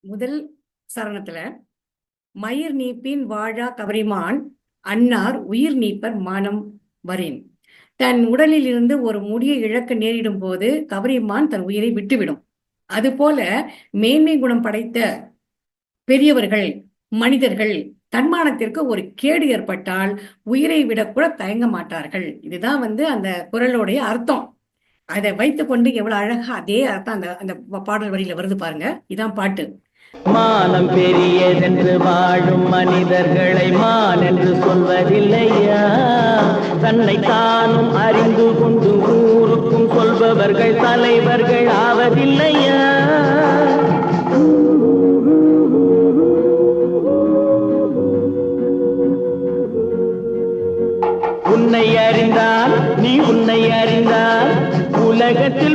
முதல் சரணத்துல மயிர் நீப்பின் வாழா கவரிமான் அன்னார் உயிர் நீப்பர் மானம் வரேன். தன் உடலில் இருந்து ஒரு முடியை இழக்க நேரிடும் போது கவரிமான் தன் உயிரை விட்டுவிடும். அதுபோல மேன்மை குணம் படைத்த பெரியவர்கள் மனிதர்கள் தன்மானத்திற்கு ஒரு கேடு ஏற்பட்டால் உயிரை விடக்கூட தயங்க மாட்டார்கள். இதுதான் வந்து அந்த குரலுடைய அர்த்தம். அதை வைத்துக் கொண்டு எவ்வளவு அழகா அதே அர்த்தம் அந்த அந்த பாடல் வழியில வருது பாருங்க. இதான் பாட்டு. மானம் பெரியதென்று வாழும் மனிதர்களை மான் என்று சொல்வதில்லையா? தன்னை தானும் அறிந்து கொண்டு ஊருக்கும் சொல்பவர்கள் தலைவர்கள் ஆவதில்லையா? உன்னை அறிந்தால் जगत